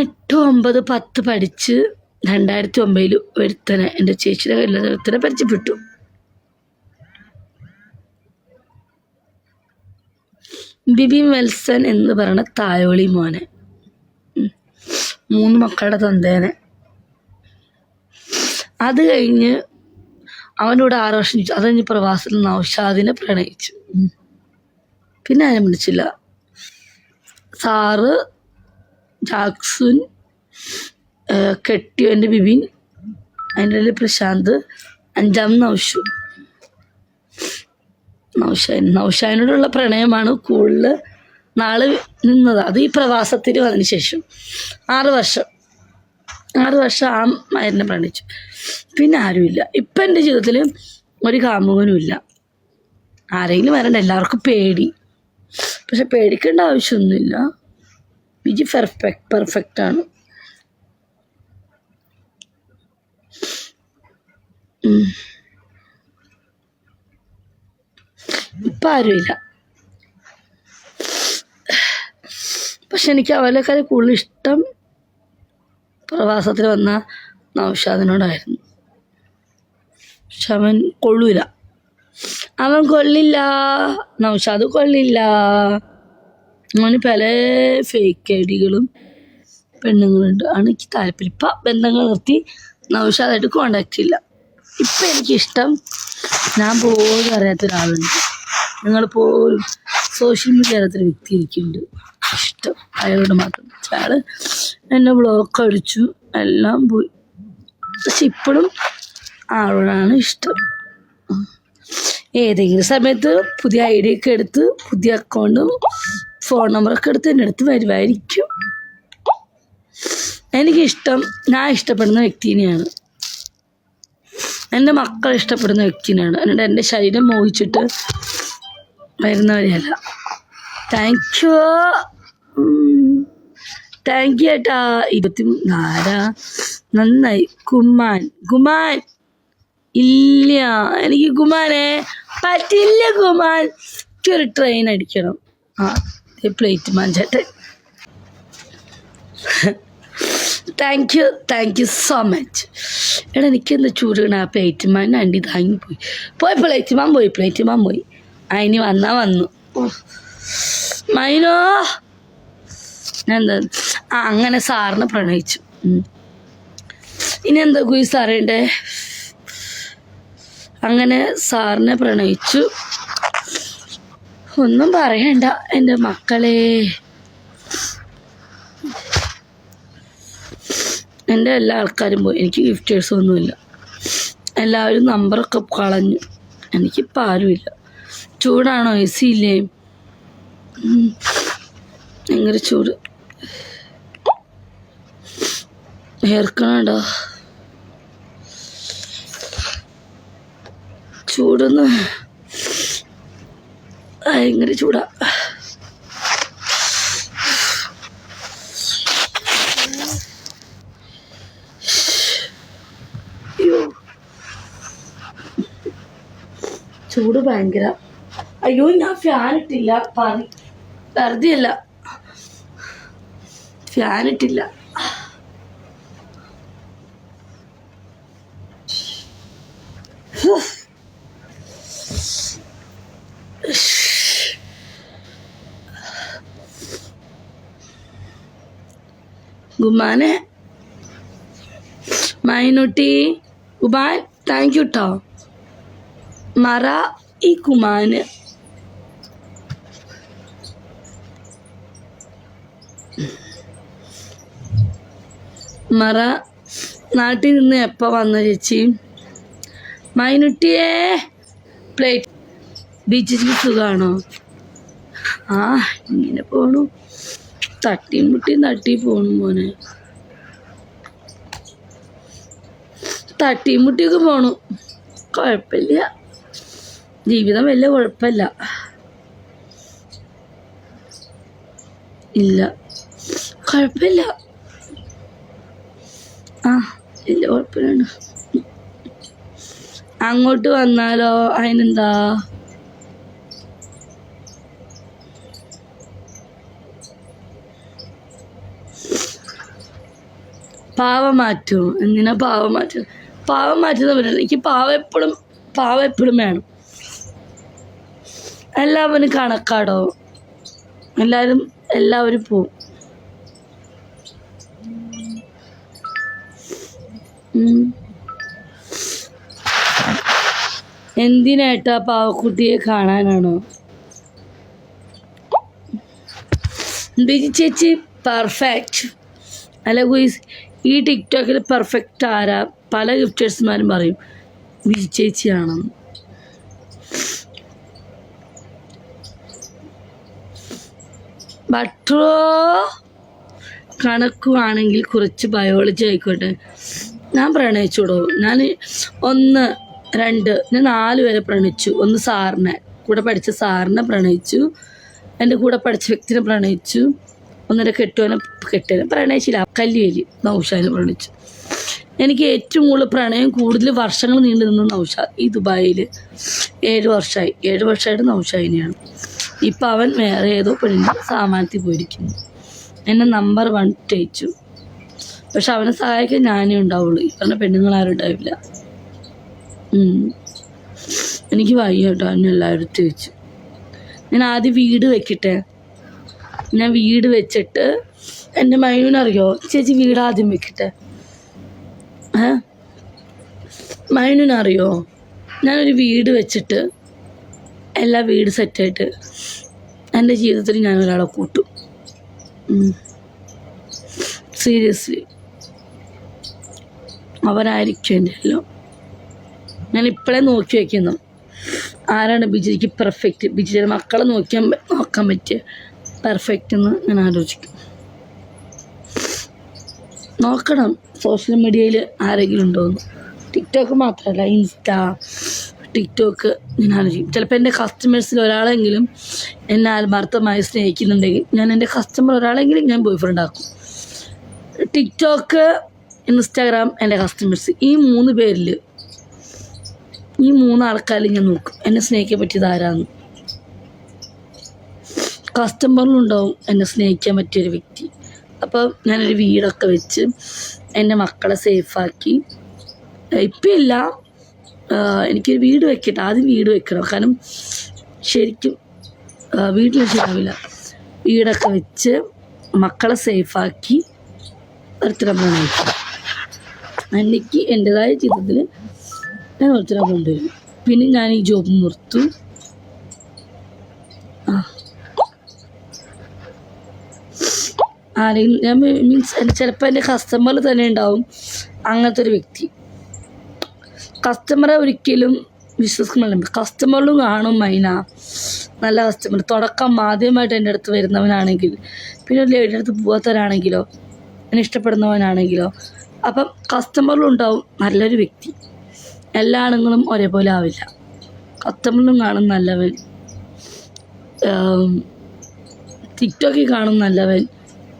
എട്ട് ഒമ്പത് പത്ത് പഠിച്ച് രണ്ടായിരത്തി ഒമ്പതിൽ ഒരുത്തനെ എന്റെ ചേച്ചിയുടെ കയ്യിലുള്ള ഒരുത്തനെ പരിചയപ്പെട്ടു. ബിബി വെൽസൺ എന്ന് പറയുന്ന തായോളി മോനെ. മൂന്ന് മക്കളുടെ തന്തേനെ. അത് കഴിഞ്ഞ് അവന്റെ കൂടെ ആറ് വർഷം അത് കഴിഞ്ഞ് പ്രവാസത്തിൽ നൗഷാദിനെ പ്രണയിച്ചു. പിന്നെ ആരും വിളിച്ചില്ല. സാറ് ജാക്സുൻ കെട്ടി കെട്ടിയോന്റെ ബിബിൻ അതിന്റെ പ്രശാന്ത് അഞ്ചാം നൗഷു. നൗഷാൻ നൗഷാനോടുള്ള പ്രണയമാണ് കൂടുതൽ നാളെ നിന്നത്. അത് ഈ പ്രവാസത്തിൽ വന്നതിന് ശേഷം. ആറ് വർഷം. ആറ് വർഷം ആ മയറിനെ പ്രണയിച്ചു. പിന്നെ ആരുമില്ല. ഇപ്പം എന്റെ ജീവിതത്തിൽ ഒരു കാമുകനും ഇല്ല. ആരെങ്കിലും വരണ്ട. എല്ലാവർക്കും പേടി. പക്ഷെ പേടിക്കേണ്ട ആവശ്യമൊന്നുമില്ല. വിജി പെർഫെക്റ്റ് പെർഫെക്റ്റ് ആണ്. ഇപ്പം ആരുമില്ല. പക്ഷെ എനിക്ക് അവരെക്കാൾ കൂടുതൽ ഇഷ്ടം പ്രവാസത്തിൽ വന്ന നൗഷാദിനോടായിരുന്നു. പക്ഷെ അവൻ കൊള്ളൂല. അവൻ കൊള്ളില്ല. നൗഷാദ് കൊള്ളില്ല. അവന് പല ഫേക്ക് ഐ ഡികളും പെണ്ണുങ്ങളുണ്ട്. ആണ് എനിക്ക് താല്പര്യം. ഇപ്പം ബന്ധങ്ങൾ നിർത്തി. നൗഷാദായിട്ട് കോണ്ടാക്റ്റ് ഇല്ല. ഇപ്പം എനിക്കിഷ്ടം ഞാൻ പോലും അറിയാത്ത ഒരാളുണ്ട്. നിങ്ങൾ പോലും സോഷ്യൽ മീഡിയ അറിയാത്തൊരു വ്യക്തി എനിക്കുണ്ട്. ഇഷ്ടം. അയാളോട് മാത്രം. അയാൾ എന്നെ ബ്ലോക്ക് അടിച്ചു. എല്ലാം പോയി. പക്ഷെ ഇപ്പോഴും ആളോടാണ് ഇഷ്ടം. ഏതെങ്കിലും സമയത്ത് പുതിയ ഐ ഡി ഒക്കെ എടുത്ത് പുതിയ അക്കൗണ്ടും ഫോൺ നമ്പറൊക്കെ എടുത്ത് എന്റെ അടുത്ത് വരുമായിരിക്കും എനിക്കിഷ്ടം ഞാൻ ഇഷ്ടപ്പെടുന്ന വ്യക്തിനെയാണ് എന്റെ മക്കൾ ഇഷ്ടപ്പെടുന്ന വ്യക്തിനെയാണ് എന്നിട്ട് എന്റെ ശരീരം മോഹിച്ചിട്ട് വരുന്നവരെയല്ല. താങ്ക് യു താങ്ക് യു ഏട്ടാ. ഇരുപത്തി നാലാ നന്നായി. കുമാൻ കുമാൻ ഇല്ല. എനിക്ക് കുമാനെ പറ്റില്ല കുമാൻ എനിക്കൊരു ട്രെയിൻ അടിക്കണം. ആ. Plate മാഞ്ചട്ടെ. Thank you thank you so much എടാ എനിക്കെന്താ ചൂടാണ് ആ പ്ലേറ്റ് മാൻ അണ്ടി താങ്ങി പോയി പോയി പ്ലേറ്റ് മാൻ പോയി പ്ലേറ്റ് മാൻ പോയി. അതിന് വന്നാ വന്നു. മൈനോ? എന്താ ആ അങ്ങനെ സാറിനെ പ്രണയിച്ചു. ഇനി എന്താ കുയി സാറേണ്ടേ അങ്ങനെ സാറിനെ പ്രണയിച്ചു. ഒന്നും പറയണ്ട എന്റെ മക്കളെ. എന്റെ എല്ലാ ആൾക്കാരും പോയി. എനിക്ക് ഗിഫ്റ്റേഴ്സ് ഒന്നുമില്ല. എല്ലാവരും നമ്പറൊക്കെ കളഞ്ഞു. എനിക്കിപ്പോൾ ആരുമില്ല. ചൂടാണോ? എ സി ഇല്ലേ. ഭയങ്കര ചൂട്. വേർക്കണുണ്ടോ ചൂടൊന്ന് ഭയങ്കര ചൂടാ. ചൂട് ഭയങ്കര. അയ്യോ ഞാൻ ഫാൻ ഇട്ടില്ല. പറി വെറുതെ ഫാൻ ഇട്ടില്ല. ഗുമാനെ. മൈനുട്ടി ഗുമാൻ താങ്ക് യു കേട്ടോ മറ ഈ കുമാന്. മറ നാട്ടിൽ നിന്ന് എപ്പോൾ വന്ന ചേച്ചി? മൈനുട്ടിയെ പ്ലേറ്റ് ബീച്ചിൽ സുഖമാണോ ആ ഇങ്ങനെ പോണു. തട്ടിയും മുട്ടിയും തട്ടി പോണു മോനെ. തട്ടിയും മുട്ടിയൊക്കെ പോണു. കുഴപ്പമില്ല ജീവിതം വലിയ കുഴപ്പമില്ല ഇല്ല. കുഴപ്പമില്ല ആ ഇല്ല കുഴപ്പമില്ല അങ്ങോട്ട് വന്നാലോ? അതിനെന്താ? പാവം മാറ്റുമോ എന്തിനാ പാവം മാറ്റും പാവം മാറ്റുന്ന പറ്റില്ല എനിക്ക് പാവം എപ്പോഴും പാവം എപ്പോഴും വേണം. എല്ലാവരും കണക്കാടോ? എല്ലാവരും എല്ലാവരും പോവും. എന്തിനായിട്ടാ പാവക്കുട്ടിയെ കാണാനാണോ? ബിജി ചേച്ചി? പെർഫെക്റ്റ് അല്ല ഗുയിസ് ഈ ടിക്ടോക്കിൽ പെർഫെക്റ്റ് ആരാ? പല ഗിഫ്റ്റേഴ്സ്മാരും പറയും വിജയിച്ചാണ് ചേച്ചിയാണെന്ന് കണക്കുവാണെങ്കിൽ കുറച്ച് ബയോളജി ആയിക്കോട്ടെ. ഞാൻ പ്രണയിച്ചുടോ? ഞാൻ ഒന്ന് രണ്ട് ഞാൻ നാല് വരെ പ്രണയിച്ചു. ഒന്ന് സാറിനെ. കൂടെ പഠിച്ച സാറിനെ പ്രണയിച്ചു. എന്റെ കൂടെ പഠിച്ച വ്യക്തിനെ പ്രണയിച്ചു. ഒന്നര കെട്ടുവനെ കെട്ടിയനെ പ്രണയിച്ചില്ല. കല്ലുവേലി നൗഷാദിനെ പ്രണയിച്ചു. എനിക്ക് ഏറ്റവും കൂടുതൽ പ്രണയം കൂടുതൽ വർഷങ്ങൾ നീണ്ടു നിന്ന നൗഷാദ് ഈ ദുബായിൽ ഏഴ് വർഷമായി. ഏഴ് വർഷമായിട്ട് നൗഷാദിനെയാണ്. ഇപ്പം അവൻ വേറെ ഏതോ പെണ്ണിന്റെ സാമാനത്തിൽ പോയിരിക്കുന്നു. എന്നെ നമ്പർ വൺ ടേച്ചു പക്ഷെ അവനെ സഹായിക്കാൻ ഞാനേ ഉണ്ടാവുള്ളൂ. ഈ പറഞ്ഞ പെണ്ണുങ്ങളാരും ഉണ്ടാവില്ല. എനിക്ക് വയ്യ കേട്ടോ. അവനെല്ലാവരും തേച്ചു. ഞാൻ ആദ്യം വീട് വെക്കട്ടെ? ഞാൻ വീട് വെച്ചിട്ട് എന്റെ മൈനറിയോ ചേച്ചി വീട് ആദ്യം വെക്കട്ടെ. ഏ? മൈനറിയോ ഞാനൊരു വീട് വെച്ചിട്ട് എല്ലാ വീട് സെറ്റായിട്ട് എന്റെ ജീവിതത്തിൽ ഞാൻ ഒരാളെ കൂട്ടും. സീരിയസ്ലി അവരായിരിക്കും എന്റെ എല്ലാം. ഞാൻ ഇപ്പോഴേ നോക്കി വയ്ക്കുന്നു ആരാണ് ബിജിക്ക് പെർഫെക്റ്റ് ബിജിയുടെ മക്കളെ നോക്കിയാൽ നോക്കാൻ പറ്റിയ പെർഫെക്റ്റ് എന്ന് ഞാൻ ആലോചിക്കും. നോക്കണം സോഷ്യൽ മീഡിയയിൽ ആരെങ്കിലും ഉണ്ടോയെന്ന് ടിക്ടോക്ക് മാത്രമല്ല ഇൻസ്റ്റ ടിക്ടോക്ക് ഞാൻ ആലോചിക്കും. ചിലപ്പോൾ എന്റെ കസ്റ്റമേഴ്സിൽ ഒരാളെങ്കിലും എന്നെ ആത്മാർത്ഥമായി സ്നേഹിക്കുന്നുണ്ടെങ്കിൽ ഞാൻ എന്റെ കസ്റ്റമർ ഒരാളെങ്കിലും ഞാൻ ബോയ് ഫ്രണ്ട് ആക്കും. ടിക്ടോക്ക് ഇൻസ്റ്റാഗ്രാം എന്റെ കസ്റ്റമേഴ്സ് ഈ മൂന്ന് പേരിൽ ഈ മൂന്ന് ആൾക്കാരിൽ ഞാൻ നോക്കും എന്നെ സ്നേഹിക്കാൻ പറ്റിയത് ആരാന്ന്. കസ്റ്റമറിലുണ്ടാവും എന്നെ സ്നേഹിക്കാൻ പറ്റിയൊരു വ്യക്തി. അപ്പോൾ ഞാനൊരു വീടൊക്കെ വെച്ച് എന്റെ മക്കളെ സേഫാക്കി. ഇപ്പം ഇല്ല എനിക്ക് വീട് വെക്കട്ടെ ആദ്യം വീട് വെക്കണം. കാരണം ശരിക്കും വീട്ടിൽ ശരിയാവില്ല വീടൊക്കെ വെച്ച് മക്കളെ സേഫാക്കി ഒരുത്തരം പ്രണയിക്കും എനിക്ക് എന്റെതായ ജീവിതത്തിൽ ഞാൻ ഒരുത്തരം കൊണ്ടുവരും. പിന്നെ ഞാൻ ഈ ജോബ് നിർത്തും. ആരെങ്കിലും ഞാൻ മീൻസ് ചിലപ്പോൾ എന്റെ കസ്റ്റമർ തന്നെ ഉണ്ടാവും അങ്ങനത്തെ ഒരു വ്യക്തി. കസ്റ്റമറെ ഒരിക്കലും വിശ്വസിക്കുന്നില്ല. കസ്റ്റമറിലും കാണും മൈന. നല്ല കസ്റ്റമർ തുടക്കം ആദ്യമായിട്ട് എന്റെ അടുത്ത് വരുന്നവനാണെങ്കിൽ പിന്നെ ഒരു ലേഡിയുടെ അടുത്ത് പോകാത്തവരാണെങ്കിലോ എന്നെ ഇഷ്ടപ്പെടുന്നവനാണെങ്കിലോ അപ്പം കസ്റ്റമറിലും ഉണ്ടാവും നല്ലൊരു വ്യക്തി. എല്ലാ ആണുങ്ങളും ഒരേപോലെ ആവില്ല. കസ്റ്റമറിലും കാണും നല്ലവൻ. ടിക്ടോക്കിൽ കാണും നല്ലവൻ.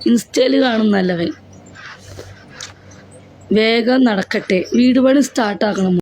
ഇൻസ്റ്റയിൽ കാണും നല്ലവൻ വേഗം നടക്കട്ടെ. വീട് പണി സ്റ്റാർട്ടാക്കണം